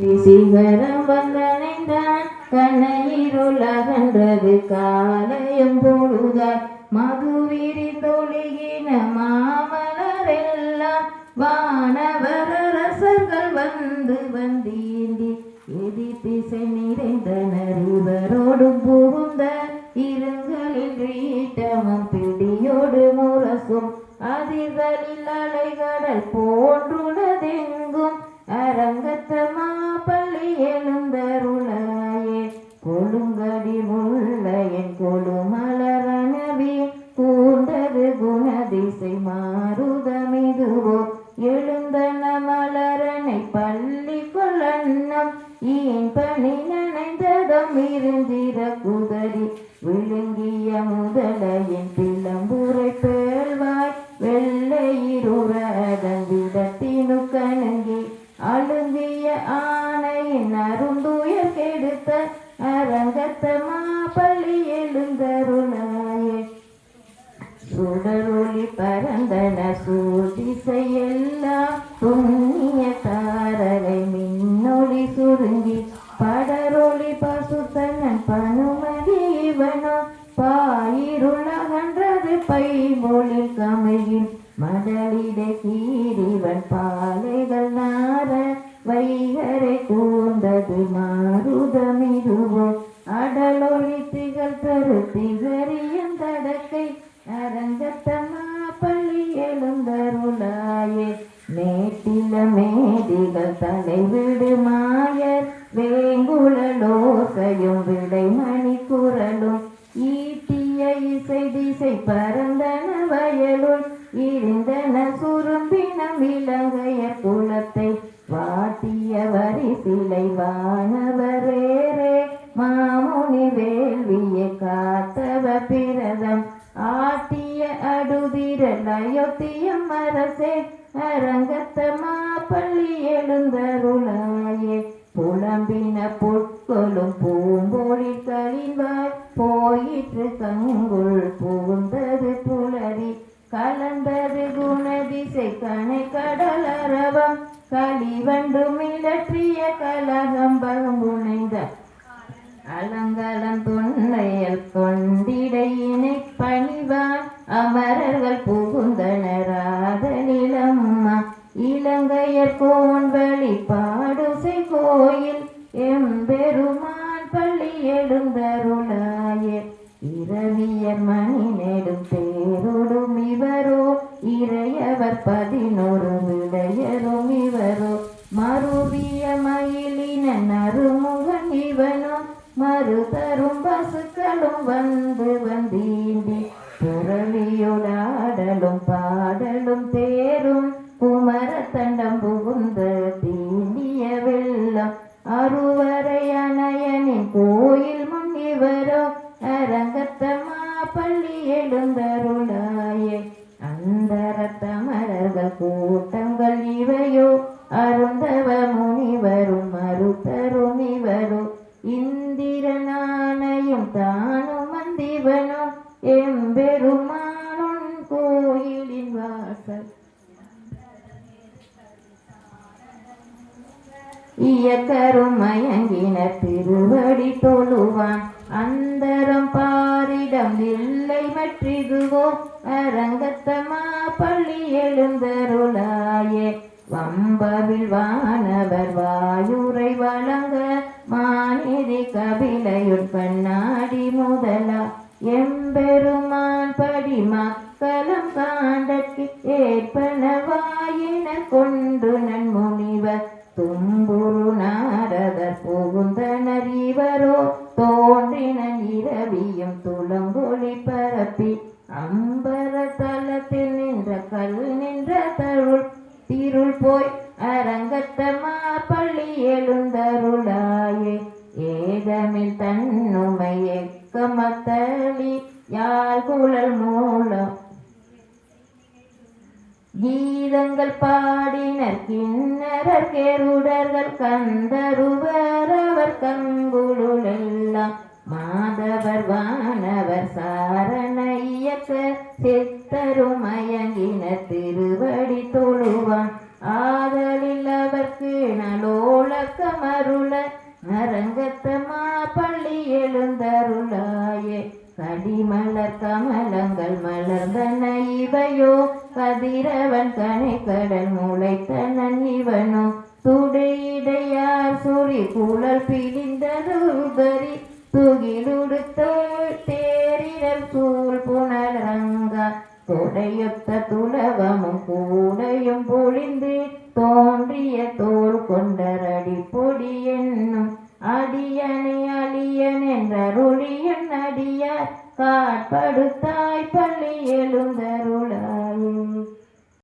சிகரம் வந்தனைந்தான் கண்ணையிருள் காலையும் பொழுதாய். மதுவிரி தொழுகின மாமலரெல்லாம் வானவரரசர்கள் வந்து வந்தீண்டி எதி திசை நிறைந்தனர் இவரோடு புகுந்த இருங்களில் ஈட்டமும் பிடியோடு முரசும். அதிர்களில் அலைகடல் போன்று நனைந்ததும் இருந்திர குதறி விழுங்கிய முதலையின் பிளம்புரை பேழ்வாய் வெள்ளையிருடன் விடத்தினு கணங்கி அழுங்கிய ஆணையின் அருந்துயர் கெடுத்த அரங்கத்த மாப்பள்ளி எழுந்தருளாயே. சுடரொளி பரந்தன சூதிசையெல்லாம் புண்ணிய தாரரை மின்னொளி சுருங்கி மடலிட சீரிவன் பாலைகள் நார வைகரை கூந்தது மாறுதமிதுவோ அடலொளி திகழ் தரு திகரியன் தடக்கை அரங்கத்தம்மா பள்ளி எழுந்தருளாயே. மேட்டில மேதிகள் தலைவிடு மாயர் வேங்குழலோசையும் விடைமணி இலங்கையர் குலத்தை வாட்டிய வரிசிலை வானவரேரே மாமுனி வேள்விய காத்தவ பிரதம் ஆட்டிய அடுதிரல் அயோத்தியம் அரசே. அரங்கத்த மாப்பள்ளி எழுந்தருளாயே. புலம்பின பொற்கொலும் பூம்பொழி கழிவாய். போயிற்று தங்குள் பூந்த கடலரவம் களிவண்டு மிளற்றிய கலகம் பகுமுனைந்த அலங்கலம் தொன்னையல் கொண்டிடையினை பணிவான் அமரர்கள் புகுந்தனராதனிலம்மா இலங்கையர் கோன்வழி பாடுசை கோயில் எம்பெருமான் பள்ளி எழுந்தருளாயே. இரவியர் மணி நெடும் தேரோடும் இவரோ இறையவர் பல மயிலின நறுமுகன் இவனோ பசுக்களும் வந்து வந்தீண்டி. துறவியுடாடலும் பாடலும் தேரும் குமர தண்டம் புகுந்த தீண்டிய வெள்ளம். அருவரை அணையனின் கோயில் முன் இவரோ அரங்கத்தம்மா பள்ளி எழுந்தருளாயே. அந்தரத்த மலர்கள் கூட்டங்கள் தானும் வந்திவனும் எம்பெருமானும் கோயிலின் வாசல். இயக்கரும் மயங்கின திருவடி தொழுவான். அந்தரம் பாரிடம் இல்லை மற்றிதுவோ அரங்கத்தமா பள்ளி எழுந்தருளாயே. வம்பவில் வானவர் வாயுரை வழங்க கபிலையுட் கபிலையுள் கண்ணாடி முதலா. எம்பெருமான் படி மக்களும் காண்டற்கு ஏற்பனவாயின கொண்டு நன்முனிவர் தும்புரு நாரதர் புகுந்தனர் இவரோ. தோன்றின இரவியும் துளங்கொழி பரப்பி அம்பர தலத்தில் நின்ற கல் நின்ற தருள் திருள் போய் குழல் மூலம் கீதங்கள் பாடினர். கிண்ணறர் கேருடர்கள் கந்தருவர் அவர் கங்குளுளெல்லாம் மாதவர் வானவர் சாரணையக்க இயக்க மயங்கின திருவடி தொழுவான். ஆதலில் அவர்க்கு நலோலக்கமருள நரங்கத்தமா பள்ளி எழுந்தருளாயே. கடிமலர் கமலங்கள் மலர்ந்தன இவையோ. கதிரவன் கனைக்கடல் முளைத்தனன் இவனோ. துடையிடையார் சுரி குழல் பிழிந்தருதறி துகிலுடுத்தோள் தேரினர் சூழ் புனரங்கா தொடையொத்த துளவமும் கூடையும் பொழிந்து தோன்றிய தோல் கொண்டரடி பொடி என்னும் அடியனை என்றருளியன் அடியார் காட்படுத்தாய் பள்ளி எழுந்தருளாயே.